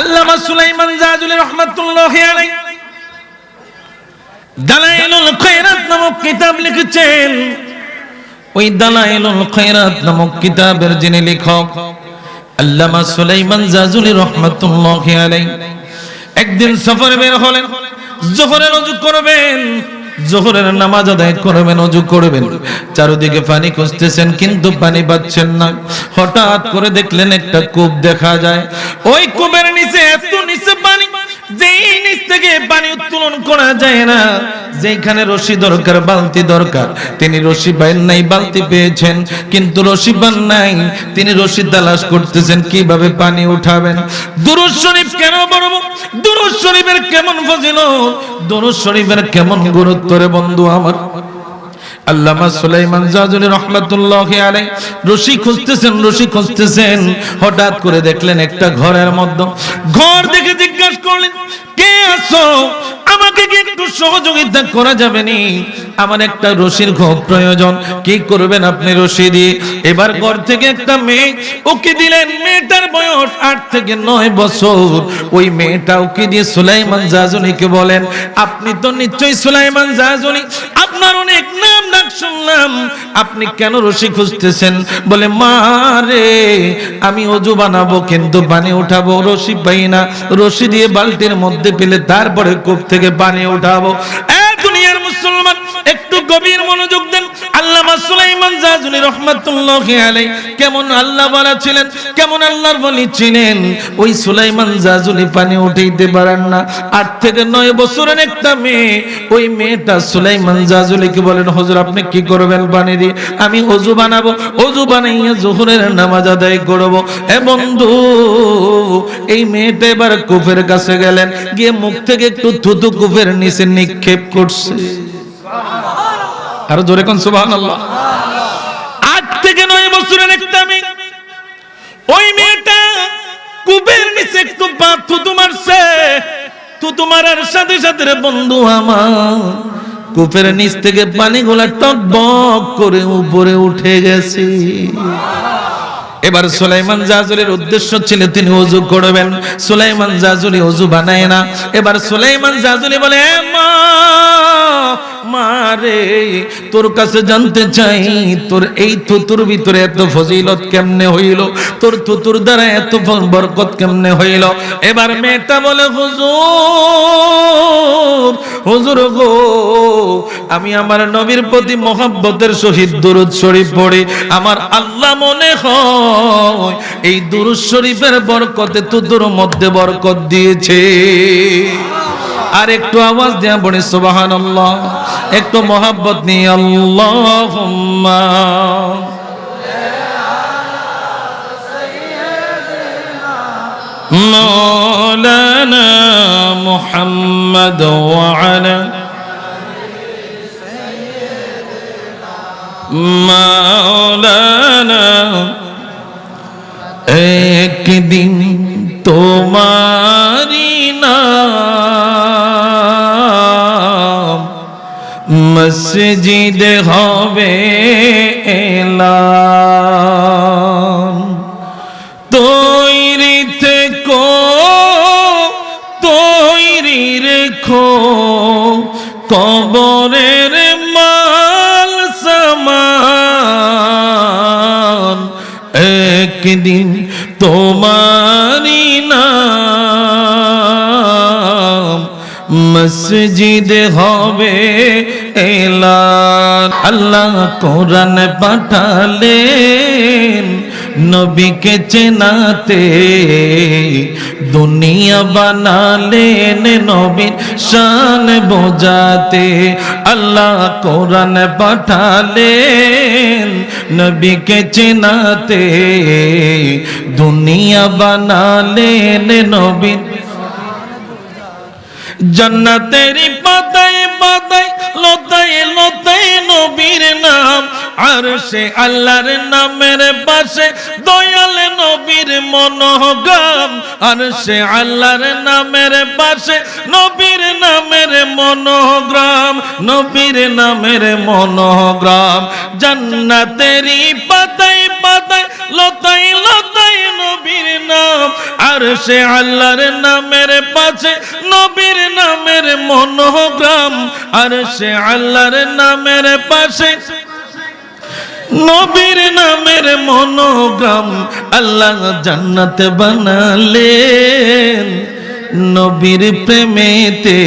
আল্লামা সুলাইমান রহমাতুল্লাহ আলাইহি দালাইলুল খায়রাত নামক কিতাব লিখেছেন। ওই দালাইলুল খায়রাত নামক কিতাবের যিনি লেখক আল্লামা সুলাইমান জাজুলি রহমাতুল্লাহ আলাইহি, একদিন সফরে বের হলেন, জোহরের অজু করবেন জোহরের নামাজ আদায় করবেন, অজু করবেন। চারদিকে পানি খুঁজতেছেন, কিন্তু পানি পাচ্ছেন না। হঠাৎ করে দেখলেন একটা কূপ দেখা যায়। ওই কূপের নিচে এত নিচে যেখানে রশি দরকার, বালতি দরকার। তিনি রশি নাই, বালতি পেয়েছেন, কিন্তু রশি পান নাই। তিনি রশি তালাশ করতেছেন, কীভাবে পানি উঠাবেন? দুরুদ শরীফ কেন বলব দুরুদ শরীফের কেমন ফজিলত? দুরুদ শরীফের কেমন গুরুত্ব রে বন্ধু আমার? আল্লামা সুলাইমান জাজুলি রহমাতুল্লাহি আলাই রশি খুঁজতেছেন রশি খুঁজতেছেন। হঠাৎ করে দেখলেন একটা ঘরের মধ্যে। ঘর দেখে জিজ্ঞাসা করলেন, কে আছো? আমাকে কি একটু সহযোগিতা করা যাবে নি? আমার একটা রশির খুব প্রয়োজন। কি করবেন আপনি রশি দিয়ে এবার ঘর থেকে একটা মেয়ে ওকে দিলেন। মেয়েটার বয়স আট থেকে নয় বছর। ওই মেয়েটা ওকে দিয়ে সুলাইমান জাজুনিকে বলেন, আপনি তো নিশ্চয়ই সুলাইমান জাজুনি। আপনার অনেক নাম ডাক শুনলাম, আপনি কেন রশি খুঁজতেছেন? বলে মারে আমি অজু বানাবো কিন্তু বানিয়ে উঠাবো, রশি পাই না। রশি দিয়ে বালতির মধ্যে পেলে তারপরে কূপ থেকে বানিয়ে উঠাবো। এ দুনিয়ার মুসলমান একটু গভীর মনোযোগ দেন। আল্লামা সুলাইমান জাজুলি রহমাতুল্লাহি আলাই কেমন আল্লাহ বলা ছিলেন, কেমন আল্লাহর বলি ছিলেন, ওই সুলাইমান জাজুলি পানি উঠাইতে পারেন না। আট থেকে নয় বছরের একটা মেয়ে, ওই মেয়েটা সুলাইমান জাজুলিকে বলেন, হুজুর, আপনি কি করবেন পানি দিয়ে? আমি অজু বানাবো, অজু বানাইয়া জোহরের নামাজ আদায় করব। এ বন্ধু, এই মেয়েটা এবার কুফের কাছে গেলেন, গিয়ে মুখ থেকে একটু থুতু কুফের নিচে নিক্ষেপ করছে। আরও জোরে কোন সুবহানাল্লাহ। আট থেকে নয় বছরের একটা মেয়ে। ওই মেয়েটা কূপের নিচে একটু পা থুতু মারছে। থুতু মারার সাথে সাথে বন্ধু আমার, কূপের নিচ থেকে পানিগুলা টক বক করে উপরে উঠে গেছে। এবার সুলাইমান জাজুলের উদ্দেশ্য ছিল তিনি অজু করবেন। সুলাইমান জাজুলি অজু বানায় না। এবার সুলাইমান জাজুলি বলে, "এ মা মারে তোর কাছে জানতে চাই, তোর এই থুতুর ভিতরে এত ফজিলত কেমনে হইল? তোর থুতুর দ্বারা এত বরকত কেমনে হইল? এবার মেয়েটা বলে, হুজুর হুজুর গো, আমি আমার নবীর প্রতি মহাব্বতের সহিত দুরুদ শরীফ পড়ি। আমার আল্লাহ মনে হয় এই দুরুদ শরীফের বরকতে তুতুর মধ্যে বরকত দিয়েছে। আর একটু আওয়াজ দেয়া পড়ে সুবাহান একটু মহাব্বত নিয়ে আল্লাহ مولانا محمد وعلى مولانا একদিন মসজিদ হবে এলাম। তৈরি থেকো তৈরি রেখো কবরের মাল সামান। একদিন তোমারি নাম মসজিদ হবে এলান। আল্লাহ কোরআন পাঠালেন নবীকে চেনাতে। দুনিয়া বানালেন নবীর শান বোঝাতে। আল্লাহ কোরআন পাঠালেন নবীকে চেনাতে। দুনিয়া বানালেন নবীর। জন্নতেরি আর সে আল্লাহর নামের পাশে দয়াল নবীর মনোগাম আর সে আল্লাহর নামের পাশে নবীর নামের মনোগ্রাম, নবীর নামের মনোগ্রাম। জান্নাতেরি পাতায় পাতায় লতাই লতাই নবীর নাম। আর সে আল্লাহর নামের পাশে নবীর নামের মনোগ্রাম। আর সে আল্লাহর নামের পাশে নবীর নামের মনোগ্রাম আল্লাহ জান্নাতে বানালেন। নবীর প্রেমেতে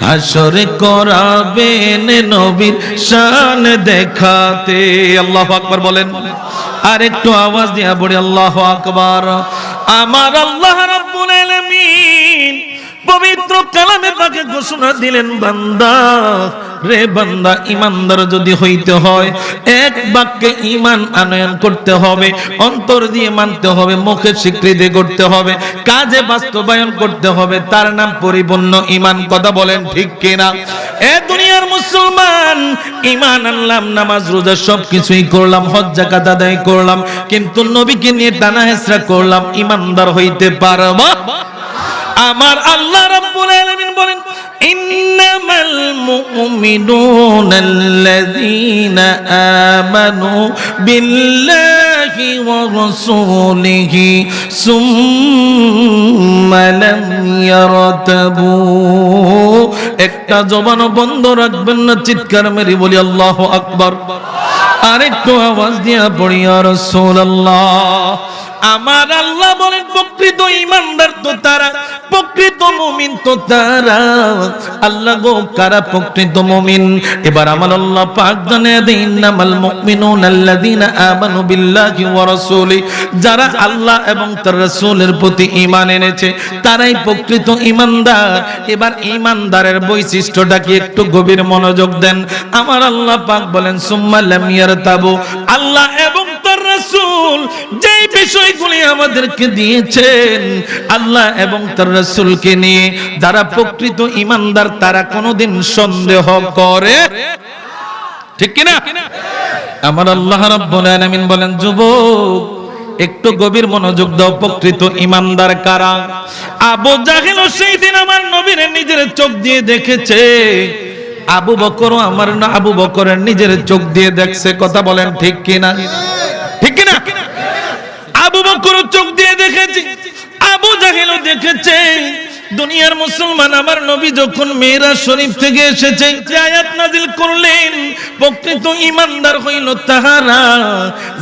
হাসর করাবেন নবীর শান দেখাতে। আল্লাহ আকবার বলেন। আর একটু আওয়াজ দিয়া বলি, আল্লাহ আকবার। আমার আল্লাহ রাব্বুল পবিত্র কালামে তাকে ঘোষণা দিলেন, বান্দা, রে বান্দা ইমানদার যদি হইতে হয়, এক বাক্যে ইমান আনয়ন করতে হবে, অন্তর দিয়ে মানতে হবে, মুখে স্বীকৃতি করতে হবে, কাজে বাস্তবায়ন করতে হবে, তার নাম পরিপূর্ণ ইমান কথা বলেন ঠিক কিনা? এ দুনিয়ার মুসলমান ইমান আনলাম, নামাজ, রোজা সব কিছুই করলাম, হজ জাকাত আদায় করলাম, কিন্তু নবীকে নিয়ে টানা হেসরা করলাম ইমানদার হইতে পারব আমার আল্লাহ রাব্বুল আলামিন বলেন, ইন্নামাল মুমিনুনা আল্লাযীনা আমানু বিল্লাহি ওয়া রাসূলিহি সুম্মা লাম ইয়ারতাবু। একটা জবানও বন্ধ রাখবেন না, চিৎকার মেরে বলি, আল্লাহু আকবার। আরেকটু আওয়াজ দিয়া পড়ি, ইয়া রাসূলুল্লাহ। আমার আল্লাহ বলেন, প্রকৃত ইমানদার তো তারা, প্রকৃত মুমিন তো তারা। আল্লাহ গো, কারা প্রকৃত মুমিন? এবার আমার আল্লাহ পাক জানে দেন, ইন্নামাল মুমিনুন আল্লাযীনা আমানু বিল্লাহি ওয়া রাসূলি। যারা আল্লাহ এবং তার রাসূলের প্রতি ঈমান এনেছে, তারাই প্রকৃত ঈমানদার। এবার ঈমানদারের বৈশিষ্ট্যটা কি একটু গভীর মনোযোগ দেন? আমার আল্লাহ পাক বলেন, সুম্মা লাম ইয়ারতাবু। আল্লাহ এবং তার রাসূল যেই বিষয়গুলি আমাদেরকে দিয়েছেন। আল্লাহ এবং তার রাসূলকে নিয়ে যারা প্রকৃত ঈমানদার তারা কোনোদিন সন্দেহ করে। ঠিক কি না আমার আল্লাহ রাব্বুল বলেন, যুবক, একটু গভীর মনোযোগ দাও, প্রকৃত ঈমানদার কারা? আবু জাহেল সেই দিন আমার নবীর নিজের চোখ দিয়ে দেখেছে। আবু বকর আমার না, আবু বকরের নিজের চোখ দিয়ে দেখছে। কথা বলেন কিনা ঠিক কিনা? আবু বকর চোখ দিয়ে দেখেছি, আবু জাহেলও দেখেছে। দুনিয়ার মুসলমান আমার নবী যখন মেয়েরা শরীফ থেকে এসেছে আয়াত নাজিল করলেন, প্রকৃত ইমানদার হইল তাহারা।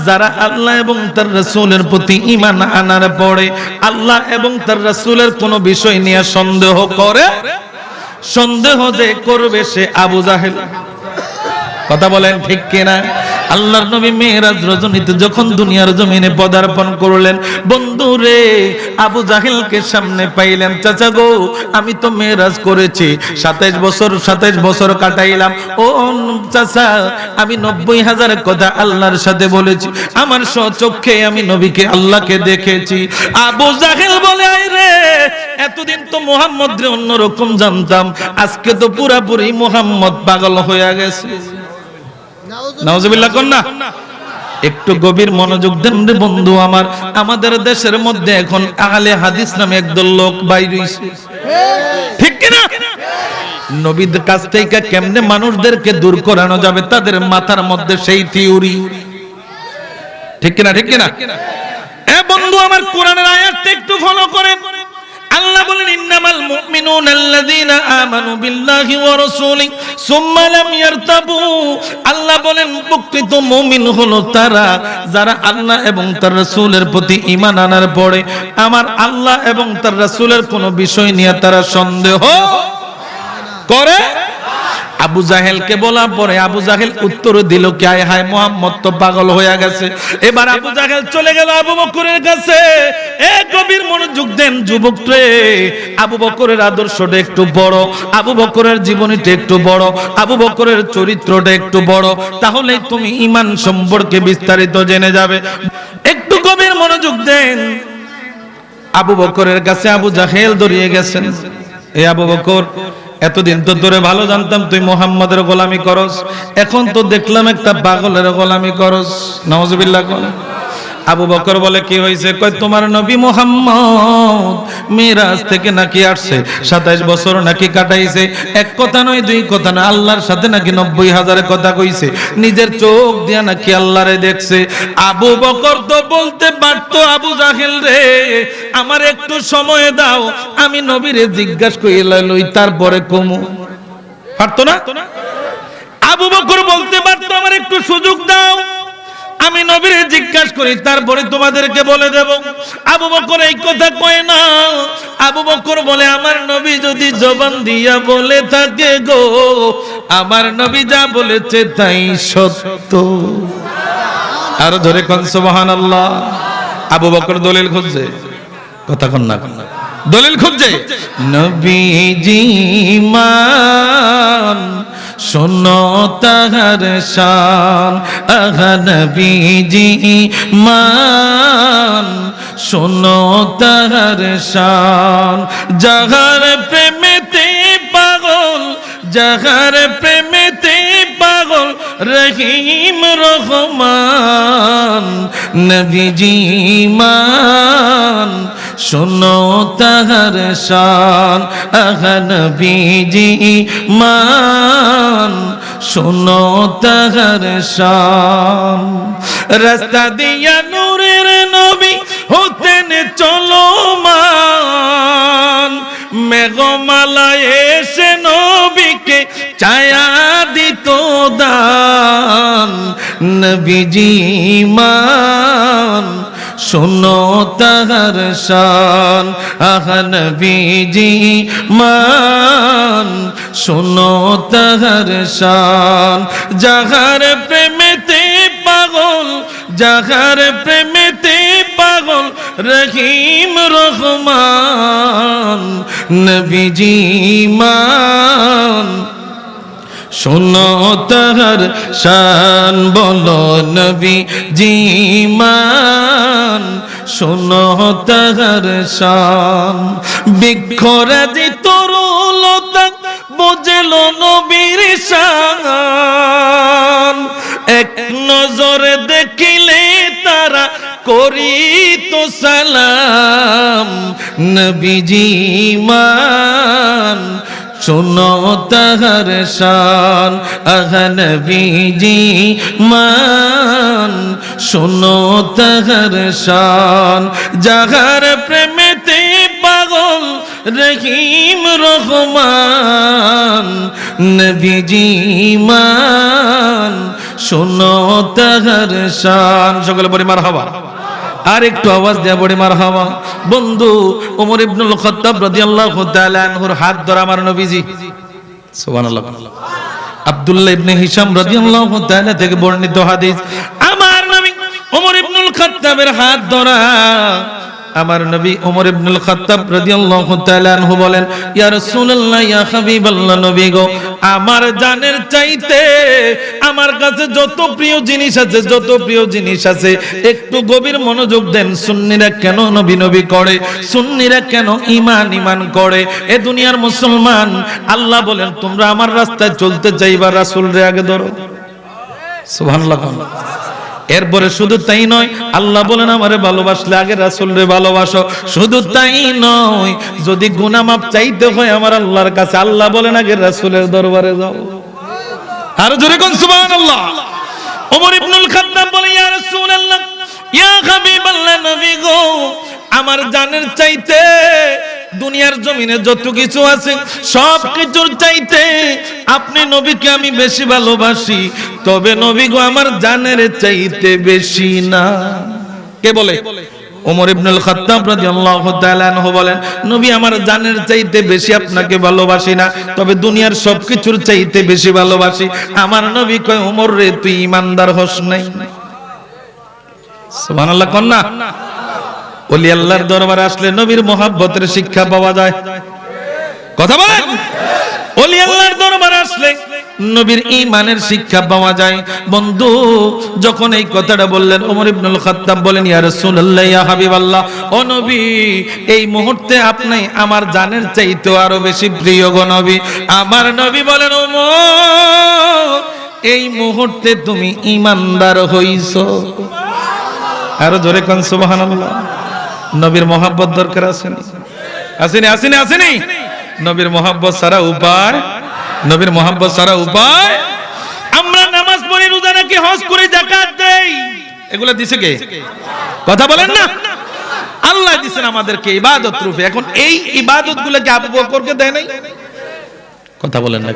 যারা আল্লাহ এবং তার রাসূলের প্রতি ইমান আনার পরে আল্লাহ এবং তার রাসূলের কোনো বিষয় নিয়ে সন্দেহ করে, সন্দেহ যে করবে সে আবু জাহেল। কথা বলেন ঠিক কিনা? আল্লাহর নবী মেয়েরাজ রজনীতে যখন দুনিয়ার জমিনে পদার্পণ করলেন, বন্ধু রে, আবু জাহিলকে সামনে পাইলেন, চাচা গো, আমি তো মেয়েরাজ করেছি, সাতাইশ বছর সাতাইশ বছর কাটাইলাম। ও চাচা, আমি নব্বই হাজার কথা আল্লাহর সাথে বলেছি, আমার স্বচক্ষে আমি নবীকে আল্লাহকে দেখেছি। আবু জাহিল বলে রে, এতদিন তো মোহাম্মদ রে অন্যরকম জানতাম, আজকে তো পুরাপুরি মোহাম্মদ পাগল হয়ে গেছে। নাউজুবিল্লাহ কোন না একটু গভীর মনোযোগ দেন রে বন্ধু আমার। আমাদের দেশের মধ্যে এখন আহলে হাদিস নামে একদল লোক বাইরে ঠিক কি না নবীদের কাছ থেকে কেমনে মানুষদেরকে দূর করানো যাবে, তাদের মাথার মধ্যে সেই থিওরি ঠিক কিনা ঠিক কিনা? এ বন্ধু আমার কোরআনের আয়াতটা একটু ফলো করেন। আল্লাহ বলেন, ইন্নামাল মুমিনুন আল্লাযীনা আমানু বিল্লাহি ওয়া রাসূলি সুম্মা লাম ইয়ারতাবু। আল্লাহ বলেন, প্রকৃত মুমিন হলো তারা যারা আল্লাহ এবং তার রাসূলের প্রতি ঈমান আনার পরে আমার আল্লাহ এবং তার রাসূলের কোনো বিষয় নিয়ে তারা সন্দেহ করে। আবু জাহেলকে বলা পরে আবু জাহেল উত্তর দিল, কে আয় হায় মোহাম্মদ, তো পাগল হয়ে গেছে। এবার আবু জাহেল চলে গেল আবু বকরের কাছে। এ গভীর মনোযোগ দেন যুবক রে। আবু বকরের আদর্শটা একটু বড়, আবু বকরের জীবনীটা একটু বড়, আবু বকরের চরিত্রটা একটু বড়। তাহলে তুমি ইমান সম্পর্কে বিস্তারিত জেনে যাবে। একটু গভীর মনোযোগ দেন। আবু বকরের কাছে আবু জাহেল দড়িয়ে গেছেন। এ আবু বকর এতদিন তো তোরে ভালো জানতাম তুই মোহাম্মদের গোলামি করস, এখন তো দেখলাম একটা পাগলের গোলামি করস। কোন? আবু বকর বলে, কি হয়েছে কয়, তোমার নবী মোহাম্মদ মিরাজ থেকে নাকি আসছে, সাতাইশ বছর নাকি কাটাইছে। এক কথা নয়, দুই কথা নয় আল্লাহর সাথে নাকি নব্বই হাজারের কথা কইছে। নিজের চোখ দিয়া নাকি আল্লাহরে দেখছে। আবু বকর তো বলতে পারতো, আবু জাহেল রে, আমার একটু সময় দাও, আমি নবীরে জিজ্ঞাসা কইলা লই, তারপরে কমু। পারতো না? আবু বকর বলতে পারতো, আমার একটু সুযোগ দাও। আমি নবীরে জিজ্ঞাসা করি, তারপরে তোমাদেরকে বলে দেব, আবু বকর এই কথা কয় না। আবু বকর বলে, আমার নবী যদি জবান দিয়া বলে থাকে গো, আমার নবী যা বলেছে তাই সত্য। আরও ধরে কোন, সুবহানাল্লাহ। আবু বকর দলিল খুঁজছে। কথা কন না দলিল খুঁজছে। নবীজি মান শোনো তাহার শান, আহা নবীজি মান। শোনো তাহার শান, যাহার প্রেমেতে পাগল, যাহার প্রেমেতে পাগল রহিম রহমান। নবীজি মান শোনো তাহার শান, আহা নবীজি মান শোনো তাহার শান। রাস্তা দিয়া নূরের নবী হতেন চলো মান মেঘমালায় এসে নবীকে ছায়া দিত দান। নবীজি মান শোনো তাহার শান, আহা নবীজি মান। শোনো তাহার শান, যাহার প্রেমেতে পাগল, যাহার প্রেমেতে পাগল রহিম রহমান। নবীজি মান শোনো তাহার শান, বলো নবী জিমান শোনো তাহার শান, বিক্ষরাজি তরুলতা বুঝল নবীর শান। এক নজরে দেখিলে তারা করি তো সালাম, নবীজি মান। শোনো তাহার শান আহা নবীজি মান শোনো তাহার শান যাহার প্রেমেতে পাগল রহিম রহমান নবীজি মান শোনো তাহার শান সকলে বলি মার হবা আর একটু আওয়াজ দেয়া বড়ি মার হাওয়া বন্ধু, ওমর ইবনুল খত্তাব রাদিয়াল্লাহু তাআলা আনহুর হাত ধরা আমার নবীজি। সুবহানাল্লাহ। আব্দুল্লাহ ইবনে হিশাম রাদিয়াল্লাহু তাআলা থেকে বর্ণিত হাদিস, আমার নবী ওমর ইবনুল খত্তাবের হাত ধরা আমার নবী ওমর ইবনুল খাত্তাব রাদিয়াল্লাহু তাআলা আনহু বলেন, ইয়া রাসূলুল্লাহ, ইয়া হাবিবাল্লাহ, নবী গো, আমার জানের চাইতে আমার কাছে যত প্রিয় জিনিস আছে, যত প্রিয় জিনিস আছে, একটু গভীর মনোযোগ দেন। সুন্নিরা কেন নবী নবী করে? সুন্নিরা কেন ইমান ইমান করে? এ দুনিয়ার মুসলমান, আল্লাহ বলেন, তোমরা আমার রাস্তায় চলতে চাইবা রাসূল রে আগে ধরো। সুবহানাল্লাহ। এরপরে শুধু তাই নয়, আল্লাহ বলেন, আমারে ভালোবাসলে আগে রাসুল রে ভালোবাসো। শুধু তাই নয়, যদি গুনামাপ চাইতে হয় আমার আল্লাহর কাছে, আল্লাহ বলেন, আগে রাসুলের দরবারে যাও। আর জোরে কোন সুবহানাল্লাহ। ওমর ইবনুল খাত্তাব বলে, ইয়া রাসূলুল্লাহ, ইয়া হাবিবাল্লাহ নবী গো আমার জানের চাইতে দুনিয়ার জমিনে যত কিছু আছে, সব কিছুর চাইতে আপনি নবীকে আমি বেশি ভালোবাসি। তবে নবী গো আমার জানের চাইতে বেশি না। কে বলে? ওমর ইবনুল খাত্তাব রাদিয়াল্লাহু তাআলা আনহু বলেন, নবী আমার জানের চাইতে বেশি আপনাকে ভালোবাসি না, তবে দুনিয়ার সবকিছুর চাইতে বেশি ভালোবাসি। আমার নবী কয়, ওমর রে, তুই ইমানদার হস নাই। সুবহানাল্লাহ কন্না ওলি আল্লাহর দরবারে আসলে নবীর মোহাব্বতের শিক্ষা পাওয়া যায়। কথা বলেন? ওলি আল্লাহর দরবারে আসলে নবীর ঈমানের শিক্ষা পাওয়া যায়। বন্ধু, যখন এই কথাটা বললেন, ওমর ইবনুল খাত্তাব বলেন, ইয়া রাসূলুল্লাহ, ইয়া হাবিবাল্লাহ, ও নবী, এই মুহূর্তে আপনি আমার জানের চাইতেও আরও বেশি প্রিয় গো নবী। আমার নবী বলেন, ওমর, এই মুহূর্তে তুমি ইমানদার হইছো। আরও জোরে কোন, সুবহানাল্লাহ। নবীর মহাব্বত দরকার আসেনি। আসেনি আসেনি আসেনি। নবীর মহাব্বত সারা উপায়, নবীর মহাব্বত সারা উপায়। আমরা নামাজ পড়ি রোজা রাখি, হজ করে, যাকাত দেই। এগুলা দিছে কে? কথা বলেন না। আল্লাহ দিছেন আমাদেরকে ইবাদত রূপে। এখন এই ইবাদত গুলোকে আবু বকরকে দেয় নাই। কথা বলেন না?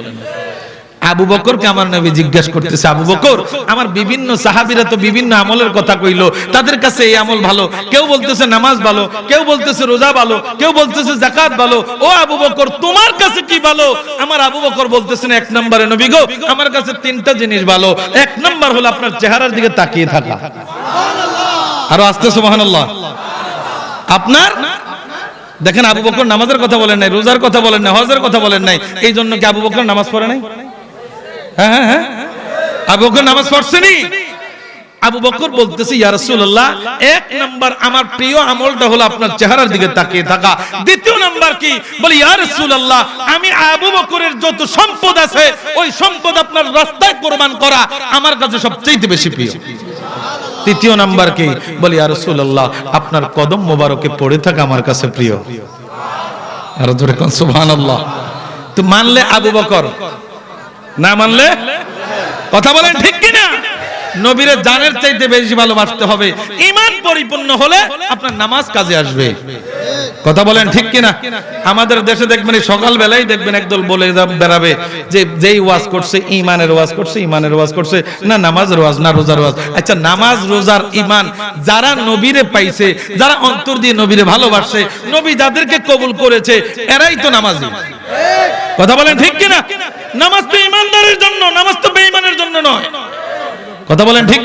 আবু বকরকে আমার নবী জিজ্ঞাসা করতেছে, আবু বকর, আমার বিভিন্ন সাহাবীরা তো বিভিন্ন আমলের কথা কইলো, তাদের কাছে এই আমল ভালো? কেউ বলতেছে নামাজ ভালো, কেউ বলতেছে রোজা ভালো, কেউ বলতেছে জাকাত ভালো। ও আবু বকর, তোমার কাছে কি ভালো? আমার আবু বকর বলতেছেন এক নম্বরে নবী গো, আমার কাছে তিনটা জিনিস ভালো। এক নম্বর হলো আপনার চেহারার দিকে তাকিয়ে থাকা। আরও আস্তে, সুবহানাল্লাহ। আপনার? দেখেন আবু বকর নামাজের কথা বলেন নাই, রোজার কথা বলেন নাই, হজের কথা বলেন নাই এই জন্য কি আবু বকর নামাজ পড়ে নাই? হ্যাঁ হ্যাঁ হ্যাঁ। আবু বকর নামাজ পড়ছেনি? আবু বকর বলতেছে, ইয়া রাসূলুল্লাহ, এক নাম্বার আমার প্রিয় আমলটা হলো আপনার চেহারার দিকে তাকিয়ে থাকা। দ্বিতীয় নাম্বার কি? ইয়া রাসূলুল্লাহ, আমি আবু বকরের যত সম্পদ আছে, ওই সম্পদ আপনার রাস্তায় কোরবান করা আমার কাছে সবচেয়ে বেশি প্রিয়। তৃতীয় নাম্বার কি? বলি আর রাসূলুল্লাহ, আপনার কদম মোবারকে পড়ে থাকা আমার কাছে প্রিয়। আর জোরে কোন সুবহানাল্লাহ। তো মানলে আবু বকর না মানলে? কথা বলেন ঠিক কি না নবীরে জানের চাইতে বেশি ভালোবাসতে হবে। ঈমান পরিপূর্ণ হলে আপনার নামাজ কাজে আসবে। কথা বলেন ঠিক কিনা? আমাদের দেশে দেখবেন এই সকালবেলায় দেখবেন একদল বলে বেড়াবে যে, যেই ওয়াজ করছে ইমানের ওয়াজ করছে ইমানের ওয়াজ করছে, না নামাজের ওয়াজ, না রোজার ওয়াজ। আচ্ছা নামাজ, রোজার ইমান যারা নবীরে পাইছে, যারা অন্তর দিয়ে নবীরে ভালোবাসছে, নবী যাদেরকে কবুল করেছে, এরাই তো নামাজি। কথা বলেন ঠিক কিনা? নামাজ তো ইমানদারের জন্য, নামাজ তো বেঈমানের জন্য নয়। কথা বলেন ঠিক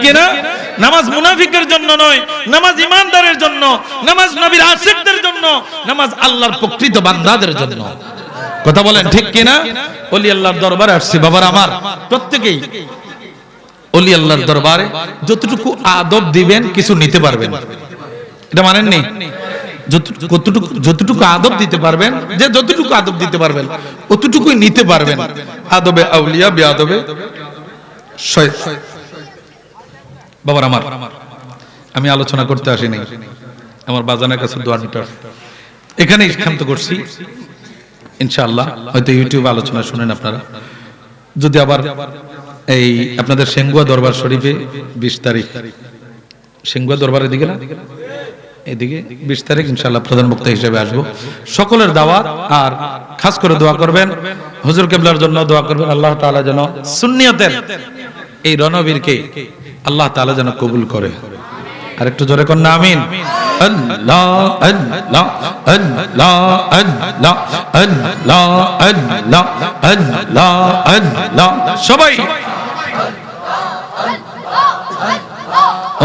নামাজ মুনাফিকের জন্য নয়, নামাজ ইমানদারের জন্য, নামাজ নবীর আশিকদের জন্য, নামাজ আল্লাহর প্রকৃত বান্দাদের জন্য। কথা বলেন ঠিক আল্লাহর দরবারে আসছি, বাবার আমার, প্রত্যেকেই। আল্লাহর দরবারে যতটুকু আদব দিবেন, কিছু নিতে পারবেন। এটা মানেননি? যতটুকু আদব দিতে পারবেন, যে যতটুকু আদব দিতে পারবেন, অতটুকুই নিতে পারবেন। আদবে আউলিয়া বে আদবে বাবার আমার, আমি আলোচনা করতে আসিনি। আমার বাজানের কাছে দোয়া নিতে। এখানেই ক্ষান্ত করছি। ইনশাআল্লাহ, হয়তো ইউটিউবে আলোচনা শুনেন আপনারা। যদি আবার এই আপনাদের সেঙ্গুয়া দরবার শরীফে বিশ তারিখ সেঙ্গুয়া দরবারের দিকে না? এদিকে বিশ তারিখ ইনশাআল্লাহ প্রধান বক্তা হিসেবে আসব। সকলের দাওয়াত আর খাস করে দোয়া করবেন। হুজুর কেবলার জন্য দোয়া করবেন। আল্লাহ তাআলা যেন সুন্নিয়তের এই রণবীরকে আল্লাহ তাআলা যেন কবুল করে। আর একটু জোরে কর না, আমিন। আল্লাহ আল্লাহ আল্লাহ আল্লাহ আল্লাহ আল্লাহ আল্লাহ আল্লাহ সবাই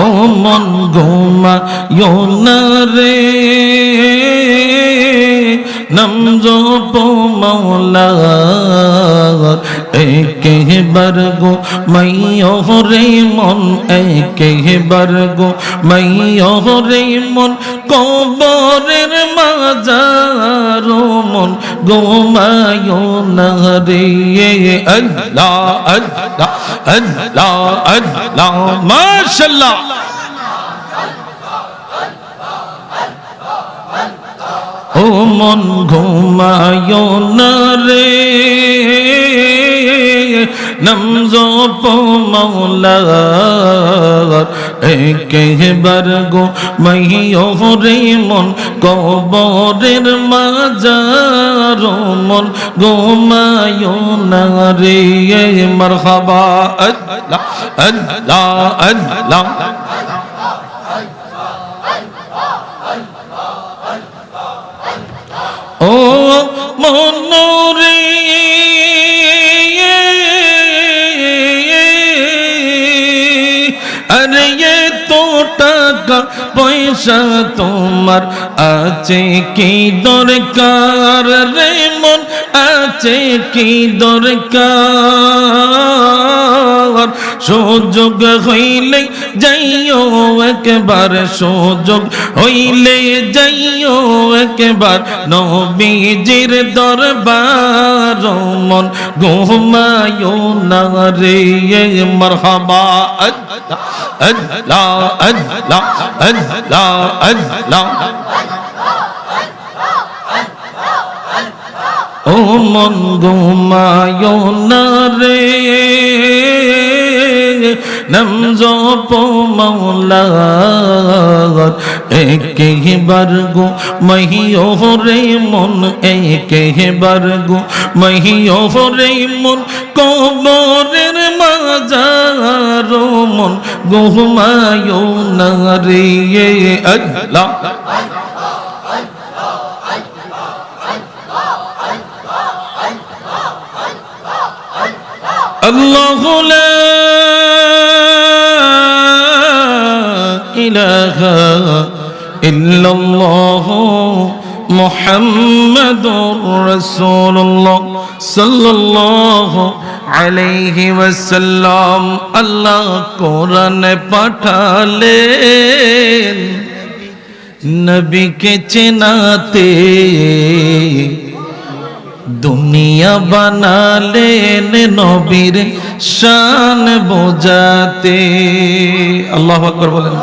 ও মন ঘুমা রে। নমজো পো মৌলা একে বর্গো মাইয় রে মন একে বর্গো মাইয় রে মন কবরের মাজারো মন গোমায় না রে আল্লাহ আল্লাহ আল্লাহ আল্লাহ মাশাআল্লাহ ও মন ঘুমায় না রে। নমজো পো মৌলা একে বর্গো মাইয় রে মন কবরের মাজার। মন গোমায় না রে। মরহবা। আল্লাহ আল্লাহ আল্লাহ। ও মনোরে আরে এ তো টাকা পয়সা তোমার আছে কি দরকার? রে মন আছে কি দরকার? সুযোগ হইলে যাইও একবার সুযোগ হইলে যাইও এক একবার। নবীজির দরবার মন ঘুমায়ো না রে মারহাবা। আল্লাহ আল্লাহ আল্লাহ আল্লাহ আল্লাহ। ও মন ঘুমায়ো রে নমজো পো মৌলার গো মহিও রে মন একবার গো মহিও রে মন, কবরের মাজার মন ঘুমায়ো না রে আল্লাহ। الله لا إله إلا الله محمد رسول الله صلى الله عليه وسلم الله কোরআন পাঠালেন নবীকে চেনাতে দুনিয়া বানালেন নবীর শান বোঝাতে। আল্লাহ আকবর বলেন।